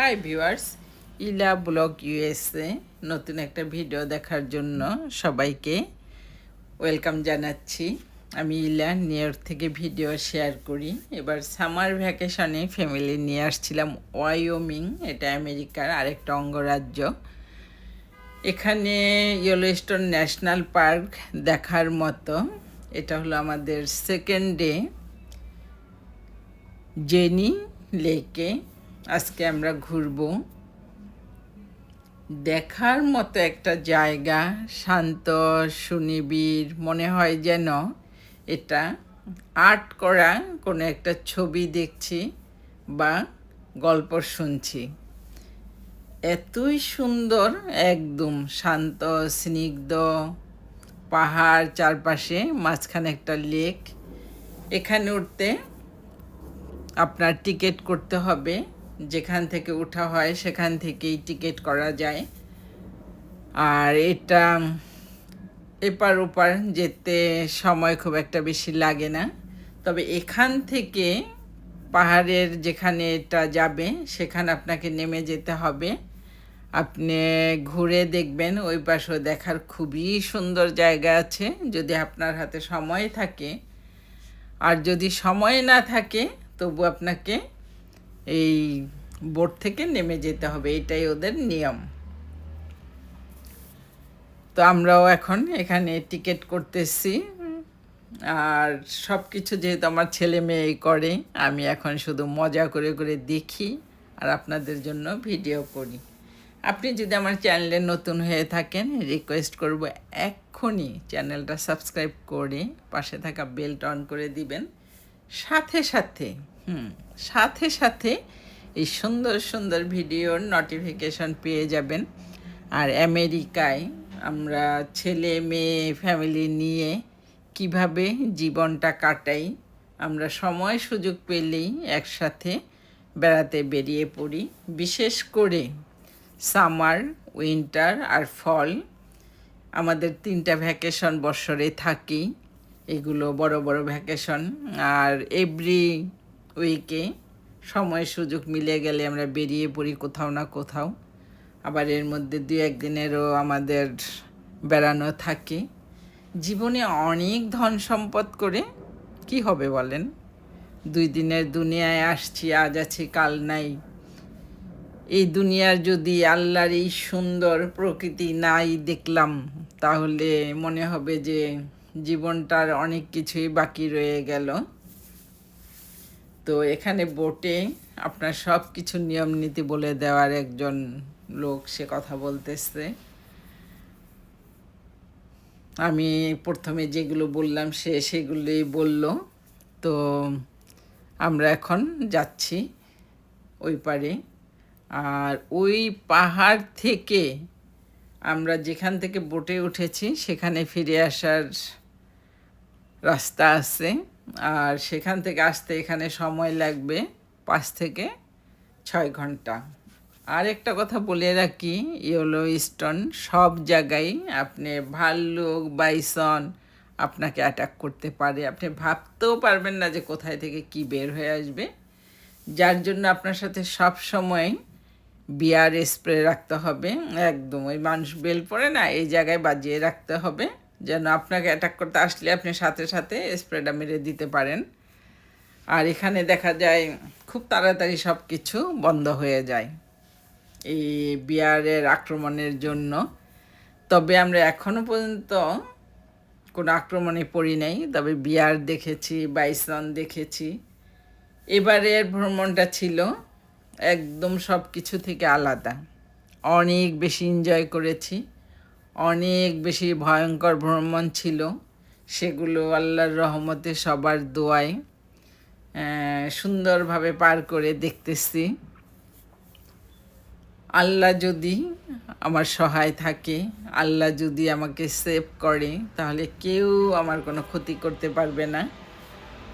Hi viewers Ila blog USA, নতুন একটা video দেখার জন্য সবাইকে ওয়েলকাম জানাচ্ছি। আমি ইলা নিউ থেকে ভিডিও শেয়ার করি। এবার সামার ভ্যাকেশনে ফ্যামিলি নিয়ে আসছিলাম ওয়াইওমিং, এটা আমেরিকার আরেকটা অঙ্গরাজ্য। এখানে ইয়েলোস্টোন ন্যাশনাল পার্ক দেখার মতো। এটা হলো আমাদের সেকেন্ড ডে জেনি লেকে আজকে আমরা ঘুরব দেখার মতো একটা জায়গা, শান্ত, সুনিবিড়, মনে হয় যেন এটা আর্ট করা কোনো একটা ছবি দেখছি বা গল্প শুনছি। এতই সুন্দর, একদম শান্ত, স্নিগ্ধ পাহাড় চারপাশে, মাঝখানে একটা লেক। এখানে উঠতে আপনার টিকিট করতে হবে। যেখান থেকে ওঠা হয় সেখান থেকেই টিকিট করা যায়। আর এটা এপার ওপার যেতে সময় খুব একটা বেশি লাগে না। তবে এখান থেকে পাহাড়ের যেখানে এটা যাবে, সেখানে আপনাকে নেমে যেতে হবে। আপনি ঘুরে দেখবেন, ওই পাশেও দেখার খুবই সুন্দর জায়গা আছে। যদি আপনার হাতে সময় থাকে। আর যদি সময় না থাকে, তবু আপনাকে এই বোট থেকে নেমে যেতে হবে, এটাই ওদের নিয়ম। তো আমরাও এখন এখানে টিকিট করতেছি। আর সব কিছু যেহেতু আমার ছেলে মেয়েই করে, আমি এখন শুধু মজা করে করে দেখি আর আপনাদের জন্য ভিডিও করি। আপনি যদি আমার চ্যানেলে নতুন হয়ে থাকেন, রিকোয়েস্ট করব এক্ষুনি চ্যানেলটা সাবস্ক্রাইব করে পাশে থাকা বেলটা অন করে দিবেন। সাথে সাথে হুম, সাথে সাথে এই সুন্দর সুন্দর ভিডিওর নোটিফিকেশন পেয়ে যাবেন। আর আমেরিকায় আমরা ছেলে, মেয়ে ফ্যামিলি নিয়ে কীভাবে জীবনটা কাটাই, আমরা সময় সুযোগ পেলেই একসাথে বেড়াতে বেরিয়ে পড়ি। বিশেষ করে সামার উইন্টার আর ফল আমাদের তিনটা ভ্যাকেশন বছরে থাকি এগুলো বড় বড় ভ্যাকেশন আর এভরি উইকে সময় সুযোগ মিলে গেলে আমরা বেরিয়ে পড়ি কোথাও না কোথাও। আবার এর মধ্যে দু একদিনেরও আমাদের বেড়ানো থাকে। জীবনে অনেক ধন সম্পদ করে কি হবে বলেন? দুই দিনের দুনিয়ায় আসছি, আজ আছি, কাল নাই। এই দুনিয়ার যদি আল্লাহর এই সুন্দর প্রকৃতি নাই দেখলাম, তাহলে মনে হবে যে জীবনটার অনেক কিছুই বাকি রয়ে গেল। তো এখানে বোটে আপনার সব কিছু নিয়ম নীতি বলে দেওয়ার একজন লোক সে কথা বলতেছে। আমি প্রথমে যেগুলো বললাম সে সেগুলোই বলল। তো আমরা এখন যাচ্ছি ওই পারে। আর ওই পাহাড় থেকে আমরা যেখান থেকে বোটে উঠেছি, সেখানে ফিরে আসার রাস্তা আছে। আর সেখান থেকে আসতে এখানে সময় লাগবে পাঁচ থেকে ছয় ঘণ্টা। আর একটা কথা বলে রাখি, ইয়েলো স্টোন সব জায়গায় আপনি ভাল্লুক, বাইসন আপনাকে অ্যাটাক করতে পারে। আপনি ভাবতেও পারবেন না যে কোথায় থেকে কি বের হয়ে আসবে। যার জন্য আপনার সাথে সব সময় বিয়ার স্প্রে রাখতে হবে। একদম, ওই মানুষ বেল পড়ে না, এই জায়গায় বাজিয়ে রাখতে হবে। যেন আপনাকে অ্যাটাক করতে আসলে আপনি সাথে সাথে স্প্রেটা মেরে দিতে পারেন। আর এখানে দেখা যায় খুব তাড়াতাড়ি সব কিছু বন্ধ হয়ে যায়। এই বিয়ারের আক্রমণের জন্য। তবে আমরা এখনও পর্যন্ত কোনো আক্রমণে পড়ি নাই। তবে বিয়ার দেখেছি বাইসন দেখেছি। এবারের ভ্রমণটা ছিল একদম সব কিছু থেকে আলাদা। অনেক বেশি এনজয় করেছি। অনেক বেশি ভয়ঙ্কর ভ্রমণ ছিল। সেগুলো আল্লাহর রহমতে সবার দোয়ায় সুন্দরভাবে পার করে দেখতেছি। আল্লাহ যদি আমার সহায় থাকে, আল্লাহ যদি আমাকে সেভ করে, তাহলে কেউ আমার কোনো ক্ষতি করতে পারবে না।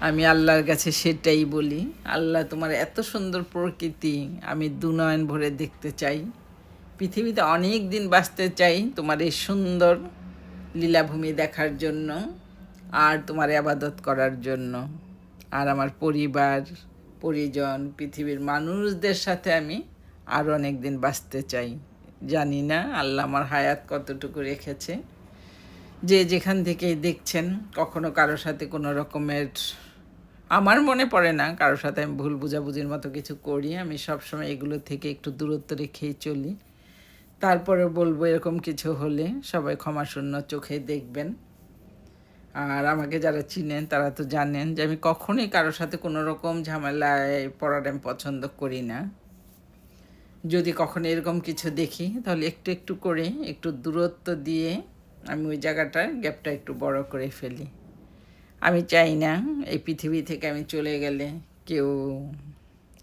আমি আল্লাহর কাছে সেটাই বলি, আল্লাহ তোমার এত সুন্দর প্রকৃতি আমি দুনয়ন ভরে দেখতে চাই। পৃথিবীতে অনেক দিন বাঁচতে চাই তোমার এই সুন্দর লীলাভূমি দেখার জন্য আর তোমার আবাদত করার জন্য। আর আমার পরিবার, পরিজন, পৃথিবীর মানুষদের সাথে আমি আরও অনেক দিন বাঁচতে চাই। জানি না আল্লাহ আমার হায়াত কতটুকু রেখেছে। যে যেখান থেকেই দেখছেন, কখনো কারোর সাথে কোনো রকমের আমার মনে পড়ে না কারোর সাথে আমি ভুল বুঝাবুঝির মতো কিছু করি। আমি সবসময় এগুলো থেকে একটু দূরত্ব রেখেই চলি। তারপরে বলব এরকম কিছু হলে সবাই ক্ষমাশূন্য চোখে দেখবেন। আর আমাকে যারা চিনেন তারা তো জানেন যে আমি কখনোই কারোর সাথে কোনো রকম ঝামেলায় পড়াটা আমি পছন্দ করি না। যদি কখনো এরকম কিছু দেখি, তাহলে একটু একটু করে, একটু দূরত্ব দিয়ে আমি ওই জায়গাটার গ্যাপটা একটু বড় করে ফেলি। আমি চাই না এই পৃথিবী থেকে আমি চলে গেলে কেউ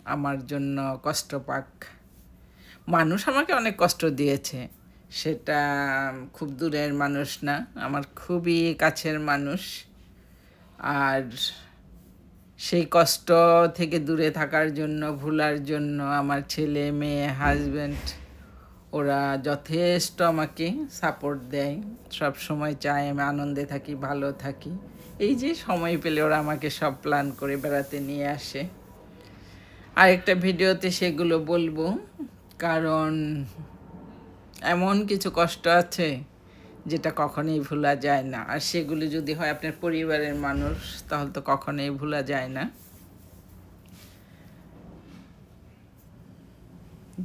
আমার জন্য কষ্ট পাক। মানুষ আমাকে অনেক কষ্ট দিয়েছে। সেটা খুব দূরের মানুষ না, আমার খুবই কাছের মানুষ। আর সেই কষ্ট থেকে দূরে থাকার জন্য, ভুলার জন্য আমার ছেলে, মেয়ে হাজব্যান্ড ওরা যথেষ্ট আমাকে সাপোর্ট দেয়। সব সময় চায় আমি আনন্দে থাকি, ভালো থাকি। এই যে সময় পেলে ওরা আমাকে সব প্ল্যান করে বেড়াতে নিয়ে আসে। আরেকটা ভিডিওতে সেগুলো বলব। কারণ এমন কিছু কষ্ট আছে যেটা কখনোই ভোলা যায় না। আর সেগুলি যদি হয় আপনার পরিবারের মানুষ, তাহলে তো কখনোই ভোলা যায় না।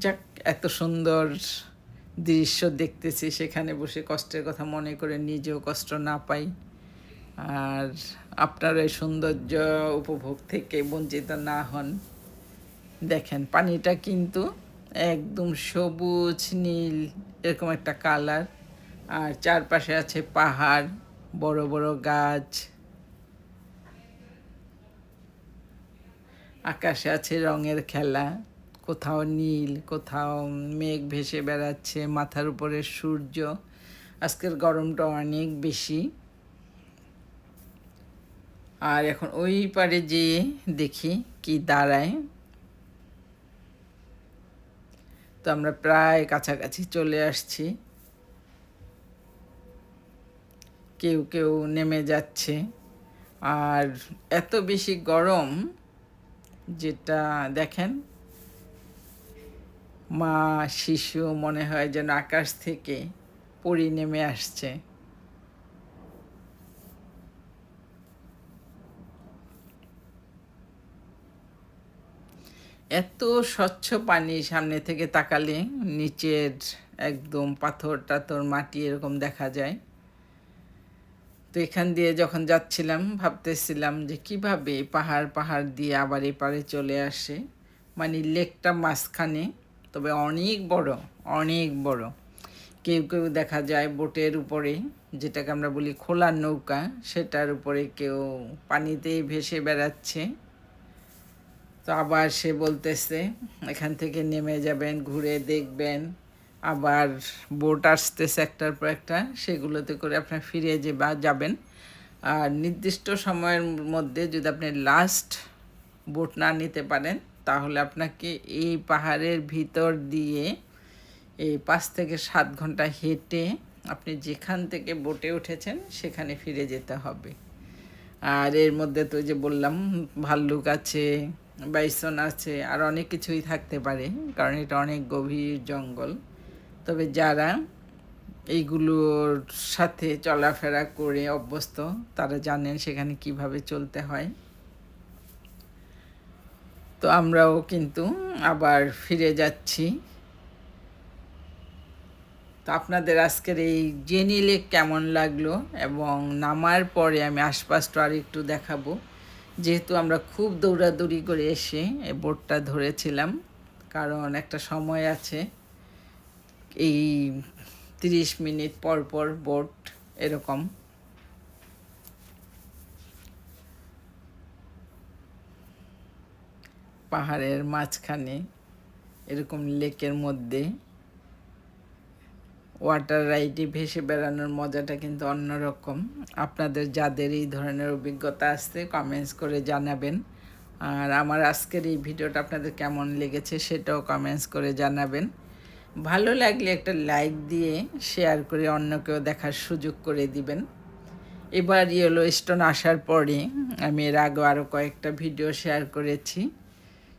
যাক, এত সুন্দর দৃশ্য দেখতেছি সেখানে বসে কষ্টের কথা মনে করে নিজেও কষ্ট না পাই। আর আপনার এই সৌন্দর্য উপভোগ থেকে বঞ্চিত না হন। দেখেন, পানিটা কিন্তু একদম সবুজ, নীল, এরকম একটা কালার আর চারপাশে আছে পাহাড়, বড় বড় গাছ। আকাশে আছে রঙের খেলা। কোথাও নীল, কোথাও মেঘ ভেসে বেড়াচ্ছে, মাথার উপরে সূর্য। আজকের গরমটা অনেক বেশি। আর এখন ওই পারে যেয়ে দেখি কি দাঁড়ায়। তো আমরা প্রায় কাছাকাছি চলে আসছি। কেউ কেউ নেমে যাচ্ছে। আর এত বেশি গরম যেটা দেখেন, মা, শিশু মনে হয় যেন আকাশ থেকে পরি নেমে আসছে। এত স্বচ্ছ পানি সামনে থেকে তাকালে নিচের একদম পাথর টাথর মাটি এরকম দেখা যায়। তো এখান দিয়ে যখন যাচ্ছিলাম, ভাবতেছিলাম যে কীভাবে পাহাড় পাহাড় দিয়ে আবার এপারে চলে আসে। মানে লেকটা মাঝখানে, তবে অনেক বড় অনেক বড়। কেউ কেউ দেখা যায় বোটের উপরে, যেটাকে আমরা বলি খোলা নৌকা, সেটার উপরে কেউ পানিতেই ভেসে বেড়াচ্ছে। তো আবার সে বলতেছে, এখান থেকে নেমে যাবেন, ঘুরে দেখবেন। আবার বোট আসতেছে একটার পর একটা, সেগুলোতে করে আপনার ফিরে যে বা, যাবেন। আর নির্দিষ্ট সময়ের মধ্যে যদি আপনি লাস্ট বোট না নিতে পারেন, তাহলে আপনাকে এই পাহাড়ের ভিতর দিয়ে এই পাঁচ থেকে সাত ঘণ্টা হেঁটে আপনি যেখান থেকে বোটে উঠেছেন, সেখানে ফিরে যেতে হবে। আর এর মধ্যে তো যে বললাম, ভাল্লুক আছে বাইসন আছে, আর অনেক কিছুই থাকতে পারে, কারণ এটা অনেক গভীর জঙ্গল। তবে যারা এইগুলোর সাথে চলাফেরা করে অভ্যস্ত, তারা জানেন সেখানে কীভাবে চলতে হয়। তো আমরাও কিন্তু আবার ফিরে যাচ্ছি। তো আপনাদের আজকের এই জেনি কেমন লাগল, এবং নামার পরে আমি আশপাশটা আর একটু দেখাবো। যেহেতু আমরা খুব দৌড়াদৌড়ি করে এসে বোটটা ধরেছিলাম, কারণ একটা সময় আছে, এই তিরিশ মিনিট পর পর বোট এরকম। পাহাড়ের মাঝখানে, এরকম লেকের মধ্যে ওয়াটার রাইডে ভেসে বেড়ানোর মজাটা কিন্তু অন্যরকম। আপনাদের যাদের এই ধরনের অভিজ্ঞতা আসছে কমেন্টস করে জানাবেন। আর আমার আজকের এই ভিডিওটা আপনাদের কেমন লেগেছে সেটাও কমেন্টস করে জানাবেন। ভালো লাগলে একটা লাইক দিয়ে শেয়ার করে অন্যকেও দেখার সুযোগ করে দিবেন। এবার ইয়েলো স্টোন আসার পরে আমি এর আগেও আরও কয়েকটা ভিডিও শেয়ার করেছি।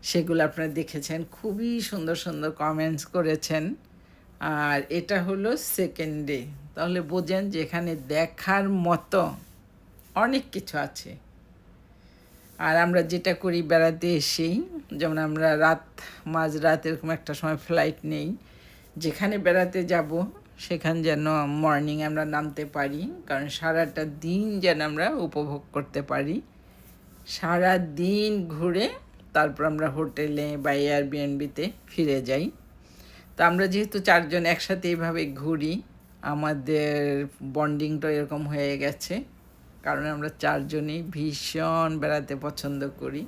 সেগুলো আপনারা দেখেছেন, খুবই সুন্দর সুন্দর কমেন্টস করেছেন। আর এটা হলো সেকেন্ড ডে তাহলে বোঝেন যে এখানে দেখার মতো অনেক কিছু আছে। আর আমরা যেটা করি বেড়াতে এসেই, যেমন আমরা রাত, মাঝরাত এরকম একটা সময় ফ্লাইট নেই। যেখানে বেড়াতে যাব, সেখান যেন মর্নিং আমরা নামতে পারি, কারণ সারাটা দিন যেন আমরা উপভোগ করতে পারি। সারা দিন ঘুরে তারপর আমরা হোটেলে বা এয়ারবিএনবিতে ফিরে যাই। তো আমরা যেহেতু চারজন একসাথে এইভাবে ঘুরি, আমাদের বন্ডিংটা এরকম হয়ে গেছে। কারণ আমরা চারজনই ভীষণ বেড়াতে পছন্দ করি।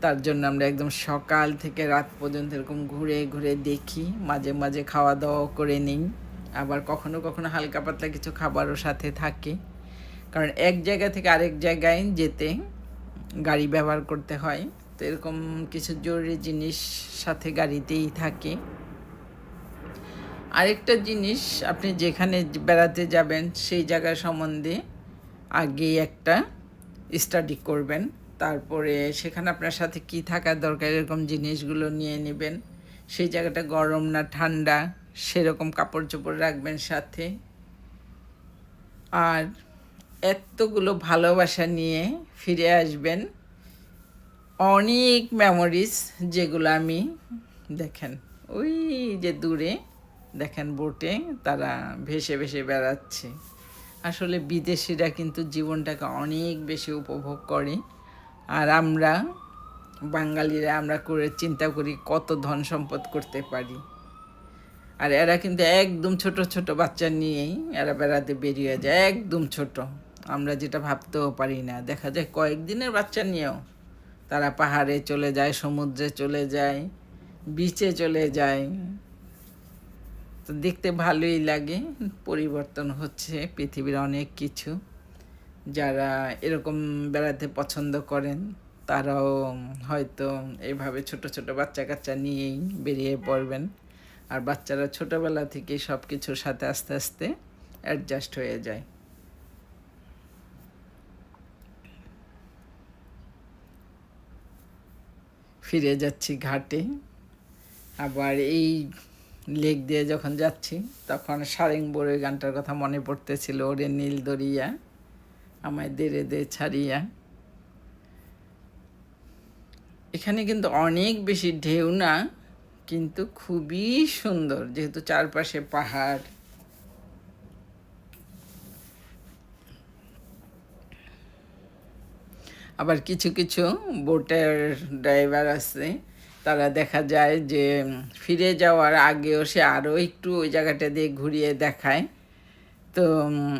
তার জন্য আমরা একদম সকাল থেকে রাত পর্যন্ত এরকম ঘুরে ঘুরে দেখি, মাঝে মাঝে খাওয়া দাওয়াও করে নিই। আবার কখনো কখনো হালকা পাতলা কিছু খাবারও সাথে থাকে। কারণ এক জায়গা থেকে আরেক জায়গায় যেতে গাড়ি ব্যবহার করতে হয়। তো এরকম কিছু জরুরি জিনিস সাথে গাড়িতেই থাকে। আরেকটা জিনিস, আপনি যেখানে বেড়াতে যাবেন সেই জায়গা সম্বন্ধে আগে একটা স্টাডি করবেন। তারপরে সেখানে আপনার সাথে কি থাকার দরকার, এরকম জিনিসগুলো নিয়ে নেবেন। সেই জায়গাটা গরম না ঠান্ডা, সেরকম কাপড় চোপড় রাখবেন সাথে। আর এতগুলো ভালোবাসা নিয়ে ফিরে আসবেন। অনেক মেমোরিজ যেগুলো আমি দেখেন, ওই যে দূরে দেখেন বোটে তারা ভেসে ভেসে বেড়াচ্ছে। আসলে বিদেশিরা কিন্তু জীবনটাকে অনেক বেশি উপভোগ করে। আর আমরা বাঙালিরা আমরা করে চিন্তা করি কত ধন সম্পদ করতে পারি। আর এরা কিন্তু একদম ছোট ছোট বাচ্চা নিয়েই এরা বেড়াতে বেরিয়ে যায়, একদম ছোট। আমরা যেটা ভাবতেও পারি না। দেখা যায় কয়েকদিনের বাচ্চা নিয়েও তারা পাহাড়ে চলে যায়, সমুদ্রে চলে যায় বিচে চলে যায়। তো দেখতে ভালোই লাগে। পরিবর্তন হচ্ছে পৃথিবীর অনেক কিছু। যারা এরকম বেড়াতে পছন্দ করেন, তারাও হয়তো এইভাবে ছোট ছোট বাচ্চা কাচ্চা নিয়েই বেরিয়ে পড়বেন। আর বাচ্চারা ছোটোবেলা থেকেই সব কিছুর সাথে আস্তে আস্তে অ্যাডজাস্ট হয়ে যায়। ফিরে যাচ্ছি ঘাটে। আবার এই লেক দিয়ে যখন যাচ্ছি, তখন সারেং বড়ই গানটার কথা মনে পড়তেছিল, ওরে নীল দরিয়া, আমায় দেরে দে ছাড়িয়া। এখানে কিন্তু অনেক বেশি ঢেউ না, কিন্তু খুবই সুন্দর, যেহেতু চারপাশে পাহাড়। আবার কিছু কিছু বোটের ড্রাইভার আছে তারা দেখা যায় যে ফিরে যাওয়ার আগেও সে আরও একটু ওই জায়গাটা দিয়ে ঘুরিয়ে দেখায়। তো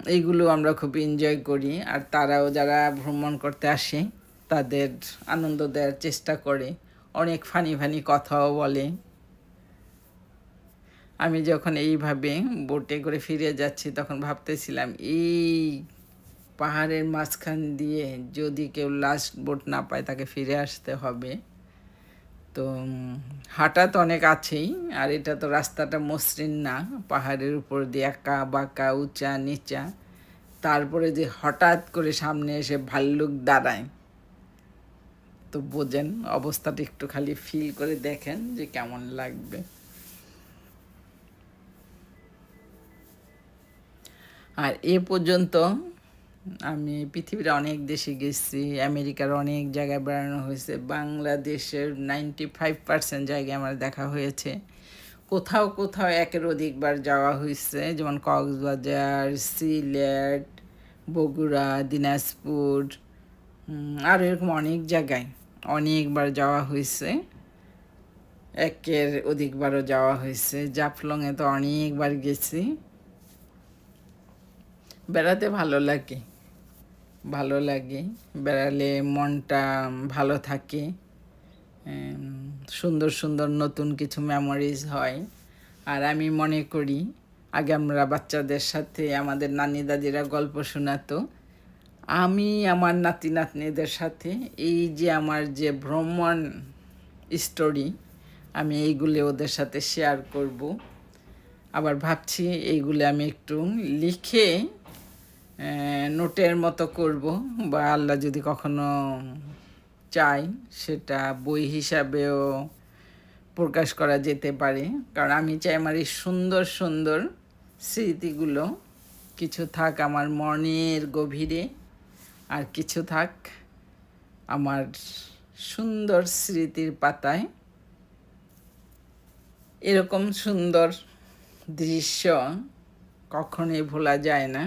এইগুলো আমরা খুব এনজয় করি। আর তারাও যারা ভ্রমণ করতে আসে, তাদের আনন্দ দেওয়ার চেষ্টা করে। অনেক ফানি ফানি কথাও বলে। আমি যখন এইভাবে বোটে করে ফিরে যাচ্ছি, তখন ভাবতেছিলাম, এই পাহাড়ের মাঝখান দিয়ে যদি কেউ লাস্ট বোট না পায়, তাকে ফিরে আসতে হবে। তো হাঁটা তো অনেক আছেই, আর এটা তো রাস্তাটা মসৃণ না। পাহাড়ের উপর দিয়ে একা বাঁকা উঁচা, নিচা। তারপরে যে হঠাৎ করে সামনে এসে ভাল্লুক দাঁড়ায়, তো বোঝেন অবস্থাটা একটু খালি ফিল করে দেখেন যে কেমন লাগবে। আর এ পর্যন্ত আমি পৃথিবীর অনেক দেশে গেছি, আমেরিকার অনেক জায়গায় বেড়ানো হয়েছে, বাংলাদেশের নাইনটি ফাইভ পার্সেন্ট জায়গায় আমার দেখা হয়েছে। কোথাও কোথাও একের অধিকবার যাওয়া হয়েছে, যেমন কক্সবাজার, সিলেট, বগুড়া, দিনাজপুর আর এরকম অনেক জায়গায় অনেকবার যাওয়া হয়েছে, একের অধিকবারও যাওয়া হয়েছে। জাফলংয়ে তো অনেকবার গেছি। বেড়াতে ভালো লাগে। ভালো লাগে। বেড়ালে মনটা ভালো থাকে। সুন্দর সুন্দর নতুন কিছু মেমোরিজ হয়। আর আমি মনে করি, আগে আমরা বাচ্চাদের সাথে আমাদের নানি দাদিরা গল্প শোনাতো। আমি আমার নাতি নাতনিদের সাথে এই যে আমার যে ভ্রমণ স্টোরি আমি এইগুলি ওদের সাথে শেয়ার করব। আবার ভাবছি এইগুলি আমি একটু লিখে নোটের মতো করব, বা আল্লাহ যদি কখনো চাই সেটা বই হিসাবেও প্রকাশ করা যেতে পারে। কারণ আমি চাই আমার এই সুন্দর সুন্দর স্মৃতিগুলো কিছু থাক আমার মনের গভীরে, আর কিছু থাক আমার সুন্দর স্মৃতির পাতায়। এরকম সুন্দর দৃশ্য কখনোই ভোলা যায় না।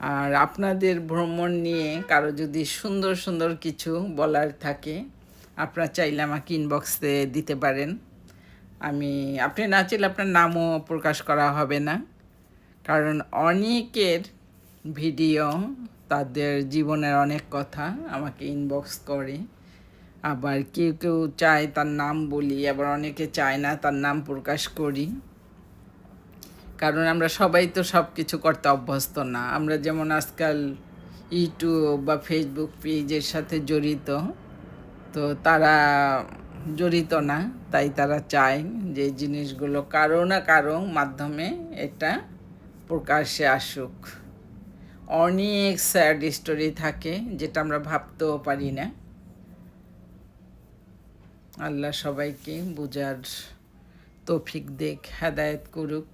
আর আপনাদের ভ্রমণ নিয়ে কারও যদি সুন্দর সুন্দর কিছু বলার থাকে, আপনারা চাইলে আমাকে ইনবক্সে দিতে পারেন। আমি, আপনি না চাইলে আপনার নামও প্রকাশ করা হবে না। কারণ অনেকের ভিডিও তাদের জীবনের অনেক কথা আমাকে ইনবক্স করে। আবার কেউ কেউ চায় তার নাম বলি, আবার অনেকে চায় না তার নাম প্রকাশ করি। কারণ আমরা সবাই তো সব কিছু করতে অভ্যস্ত না। আমরা যেমন আজকাল ইউটিউব বা ফেসবুক পেজের সাথে জড়িত, তো তারা জড়িত না, তাই তারা চায় যে জিনিসগুলো কারও না কারও মাধ্যমে এটা প্রকাশ্যে আসুক। অনেক স্যাড স্টোরি থাকে যেটা আমরা ভাবতেও পারি না। আল্লাহ সবাইকে বোঝার তৌফিক দেখ, হেদায়েত করুক।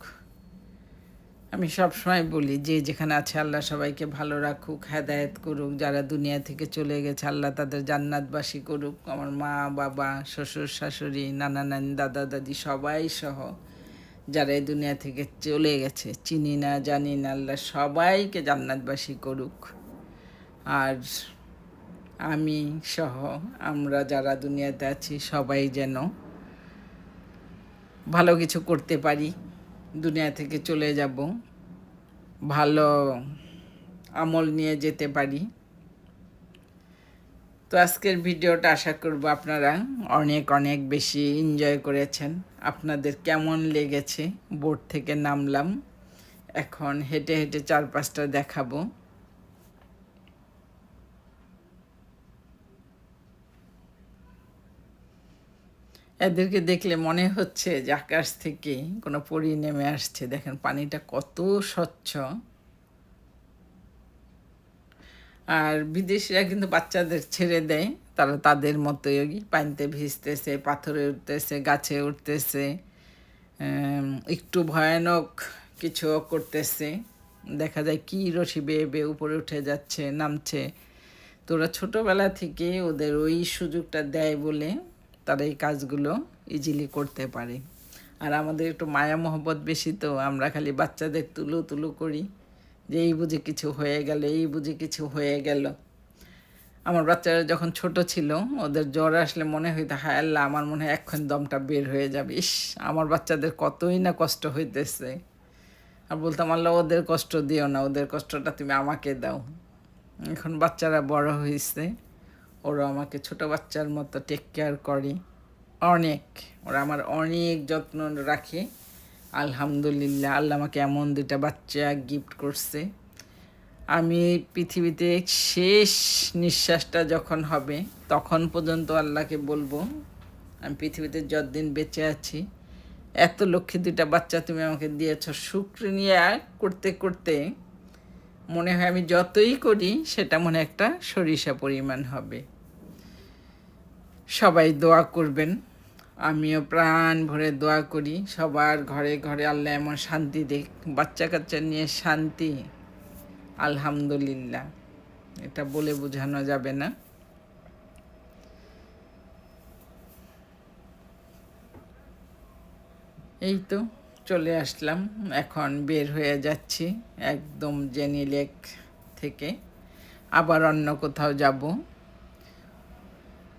আমি সবসময় বলি যে যেখানে আছে আল্লাহ সবাইকে ভালো রাখুক, হেদায়েত করুক, যারা দুনিয়া থেকে চলে গেছে আল্লাহ তাদের জান্নাতবাসী করুক। আমার মা, বাবা, শ্বশুর, শাশুড়ি, নানা নানি, দাদা, দাদি সবাই সহ যারা এই দুনিয়া থেকে চলে গেছে, চিনি না, জানি না, আল্লাহ সবাইকে জান্নাতবাসী করুক। আর আমি সহ আমরা যারা দুনিয়াতে আছি সবাই যেন ভালো কিছু করতে পারি। দুনিয়া থেকে চলে যাব। ভালো আমল নিয়ে যেতে পারি। তো আজকের ভিডিওটা আশা করব আপনারা অনেক অনেক বেশি এনজয় করেছেন। আপনাদের কেমন লেগেছে? বোর্ড থেকে নামলাম। এখন হেঁটে হেঁটে চার পাঁচটা দেখাবো। এদেরকে দেখলে মনে হচ্ছে যে আকাশ থেকে কোনো পরি নেমে আসছে। দেখেন পানিটা কত স্বচ্ছ। আর বিদেশিরা কিন্তু বাচ্চাদের ছেড়ে দেয়। তারা তাদের মতোই পানিতে ভিজতেছে, পাথরে উঠতেছে, গাছে উঠতেছে একটু ভয়ানক কিছু করতেছে। দেখা যায় কি রশি বেয়ে বেয়ে উপরে উঠে যাচ্ছে, নামছে। তো ওরা ছোটোবেলা থেকে ওদের ওই সুযোগটা দেয় বলে তারা এই কাজগুলো ইজিলি করতে পারে। আর আমাদের একটু মায়া মহব্বত বেশি তো, আমরা খালি বাচ্চাদের তুলো তুলো করি, যে এই বুঝে কিছু হয়ে গেল, এই বুঝে কিছু হয়ে গেল। আমার বাচ্চারা যখন ছোট ছিল, ওদের জ্বর আসলে মনে হইতো হায় আল্লাহ, আমার মনে হয় এক্ষণ দমটা বের হয়ে যাবে। ইস, আমার বাচ্চাদের কতই না কষ্ট হইতেছে। আর বলতাম, আল্লাহ, ওদের কষ্ট দিও না, ওদের কষ্টটা তুমি আমাকে দাও। এখন বাচ্চারা বড় হয়েছে ওরা আমাকে ছোট বাচ্চার মতো টেক কেয়ার করে। অনেক। ওরা আমার অনেক যত্ন রাখে। আলহামদুলিল্লাহ, আল্লাহ আমাকে এমন দুটা বাচ্চা গিফট করছে। আমি পৃথিবীতে শেষ নিঃশ্বাসটা যখন হবে, তখন পর্যন্ত আল্লাহকে বলব, আমি পৃথিবীতে যতদিন বেঁচে আছি, এত লক্ষ্মী দুটা বাচ্চা তুমি আমাকে দিয়েছ। শুক্রিয়া করতে করতে মনে হয় আমি যতই করি, সেটা মনে একটা সরিষা পরিমাণ হবে। সবাই দোয়া করবেন। আমিও প্রাণ ভরে দোয়া করি সবার ঘরে ঘরে। আল্লাহ এমন শান্তি দেখ বাচ্চা কাচ্চা নিয়ে শান্তি। আলহামদুলিল্লাহ। এটা বলে বোঝানো যাবে না। এই তো চলে আসলাম, এখন বের হয়ে যাচ্ছি একদম জেনি লেক থেকে। আবার অন্য কোথাও যাব।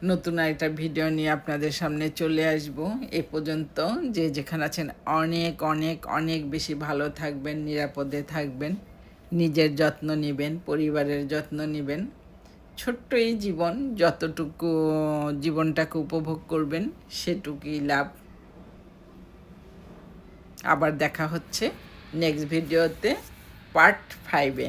নতুন একটা ভিডিও নিয়ে আপনাদের সামনে চলে আসব। এ পর্যন্ত যে যেখানে আছেন, অনেক অনেক অনেক বেশি ভালো থাকবেন, নিরাপদে থাকবেন, নিজের যত্ন নেবেন, পরিবারের যত্ন নেবেন, ছোট্ট এই জীবন যতটুকু জীবনটাকে উপভোগ করবেন, সেটুকুই লাভ। আবার দেখা হচ্ছে নেক্সট ভিডিওতে পার্ট ফাইভে